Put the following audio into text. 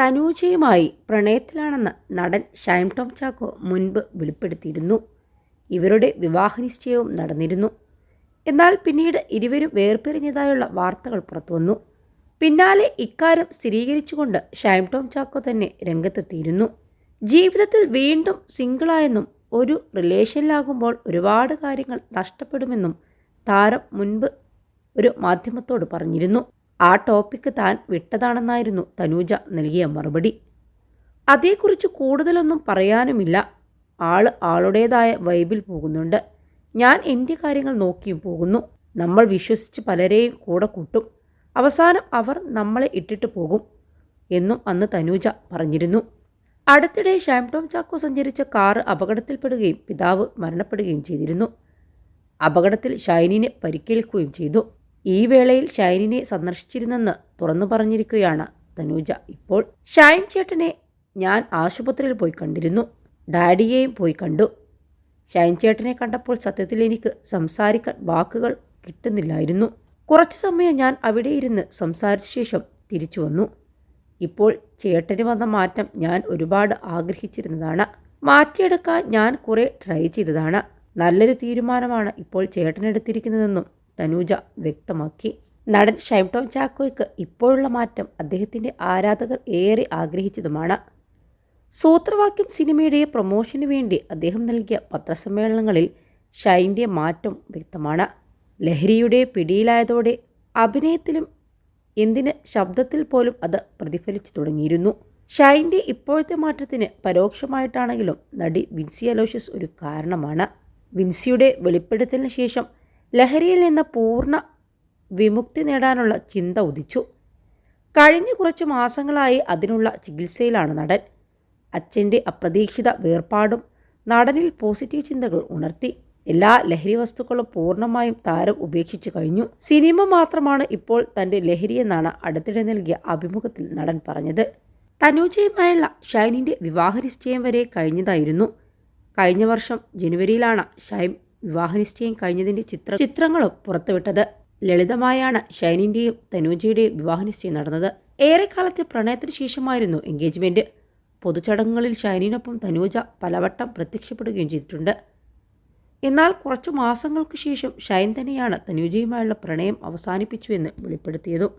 തനൂജയുമായി പ്രണയത്തിലാണെന്ന് നടൻ ഷൈം ടോം ചാക്കോ മുൻപ് വെളിപ്പെടുത്തിയിരുന്നു. ഇവരുടെ വിവാഹനിശ്ചയവും നടന്നിരുന്നു. എന്നാൽ പിന്നീട് ഇരുവരും വേർപിരിഞ്ഞതായുള്ള വാർത്തകൾ പുറത്തുവന്നു. പിന്നാലെ ഇക്കാര്യം സ്ഥിരീകരിച്ചുകൊണ്ട് ഷൈം ടോം ചാക്കോ തന്നെ രംഗത്തെത്തിയിരുന്നു. ജീവിതത്തിൽ വീണ്ടും സിംഗിളായെന്നും ഒരു റിലേഷനിലാകുമ്പോൾ ഒരുപാട് കാര്യങ്ങൾ നഷ്ടപ്പെടുമെന്നും താരം മുൻപ് ഒരു മാധ്യമത്തോട് പറഞ്ഞിരുന്നു. ആ ടോപ്പിക്ക് താൻ വിട്ടതാണെന്നായിരുന്നു തനൂജ നൽകിയ മറുപടി. അതേക്കുറിച്ച് കൂടുതലൊന്നും പറയാനുമില്ല. ആൾ ആളുടേതായ വൈബിൽ പോകുന്നുണ്ട്. ഞാൻ എന്റെ കാര്യങ്ങൾ നോക്കിയും പോകുന്നു. നമ്മൾ വിശ്വസിച്ച് പലരെയും കൂടെ കൂട്ടും. അവസാനം അവർ നമ്മളെ ഇട്ടിട്ട് പോകും എന്നും അന്ന് തനൂജ പറഞ്ഞിരുന്നു. അടുത്തിടെ ഷാംടോം ചാക്കോ സഞ്ചരിച്ച കാറ് അപകടത്തിൽപ്പെടുകയും പിതാവ് മരണപ്പെടുകയും ചെയ്തിരുന്നു. അപകടത്തിൽ ഷൈനിനെ പരിക്കേൽക്കുകയും ചെയ്തു. ഈ വേളയിൽ ഷൈനിനെ സന്ദർശിച്ചിരുന്നെന്ന് തുറന്നു പറഞ്ഞിരിക്കുകയാണ് തനൂജ. ഇപ്പോൾ ഷൈൻ ചേട്ടനെ ഞാൻ ആശുപത്രിയിൽ പോയി കണ്ടിരുന്നു. ഡാഡിയെയും പോയി കണ്ടു. ഷൈൻ ചേട്ടനെ കണ്ടപ്പോൾ സത്യത്തിൽ എനിക്ക് സംസാരിക്കാൻ വാക്കുകൾ കിട്ടുന്നില്ലായിരുന്നു. കുറച്ചു സമയം ഞാൻ അവിടെ ഇരുന്ന് സംസാരിച്ച ശേഷം തിരിച്ചു വന്നു. ഇപ്പോൾ ചേട്ടന് വന്ന മാറ്റം ഞാൻ ഒരുപാട് ആഗ്രഹിച്ചിരുന്നതാണ്. മാറ്റിയെടുക്കാൻ ഞാൻ കുറേ ട്രൈ ചെയ്തതാണ്. നല്ലൊരു തീരുമാനമാണ് ഇപ്പോൾ ചേട്ടനെടുത്തിരിക്കുന്നതെന്നും തനൂജ വ്യക്തമാക്കി. നടൻ ഷൈം ടോം ചാക്കോയ്ക്ക് ഇപ്പോഴുള്ള മാറ്റം അദ്ദേഹത്തിന്റെ ആരാധകർ ഏറെ ആഗ്രഹിച്ചതുമാണ്. സൂത്രവാക്യം സിനിമയുടെ പ്രൊമോഷന് വേണ്ടി അദ്ദേഹം നൽകിയ പത്രസമ്മേളനങ്ങളിൽ ഷൈന്റെ മാറ്റം വ്യക്തമാണ്. ലഹരിയുടെ പിടിയിലായതോടെ അഭിനയത്തിലും എന്തിന് ശബ്ദത്തിൽ പോലും അത് പ്രതിഫലിച്ചു തുടങ്ങിയിരുന്നു. ഷൈന്റെ ഇപ്പോഴത്തെ മാറ്റത്തിന് പരോക്ഷമായിട്ടാണെങ്കിലും നടി വിൻസി അലോഷ്യസ് ഒരു കാരണമാണ്. വിൻസിയുടെ വെളിപ്പെടുത്തലിന് ശേഷം ലഹരിയിൽ നിന്ന് പൂർണ വിമുക്തി നേടാനുള്ള ചിന്ത ഉദിച്ചു. കഴിഞ്ഞ കുറച്ച് മാസങ്ങളായി അതിനുള്ള ചികിത്സയിലാണ് നടൻ. അച്ഛന്റെ അപ്രതീക്ഷിത വേർപാടും നടനിൽ പോസിറ്റീവ് ചിന്തകൾ ഉണർത്തി എല്ലാ ലഹരി വസ്തുക്കളും പൂർണമായും താരം ഉപേക്ഷിച്ചു കഴിഞ്ഞു. സിനിമ മാത്രമാണ് ഇപ്പോൾ തന്റെ ലഹരിയെന്നാണ് അടുത്തിടെ നൽകിയ അഭിമുഖത്തിൽ നടൻ പറഞ്ഞത്. തനൂജയുമായുള്ള ഷൈനിന്റെ വിവാഹ നിശ്ചയം വരെ കഴിഞ്ഞതായിരുന്നു. കഴിഞ്ഞ വർഷം ജനുവരിയിലാണ് ഷൈൻ വിവാഹ നിശ്ചയം കഴിഞ്ഞതിന്റെ ചിത്ര ചിത്രങ്ങളും പുറത്തുവിട്ടത്. ലളിതമായാണ് ഷൈനിന്റെയും തനൂജയുടെയും വിവാഹനിശ്ചയം നടന്നത്. ഏറെക്കാലത്തെ പ്രണയത്തിന് ശേഷമായിരുന്നു എൻഗേജ്മെന്റ് പൊതുചടങ്ങുകളിൽ ഷൈനിനൊപ്പം തനൂജ പലവട്ടം പ്രത്യക്ഷപ്പെടുകയും ചെയ്തിട്ടുണ്ട്. എന്നാൽ കുറച്ചു മാസങ്ങൾക്ക് ശേഷം ഷൈൻ തന്നെയാണ് തനൂജയുമായുള്ള പ്രണയം അവസാനിപ്പിച്ചു എന്ന് വെളിപ്പെടുത്തിയതും.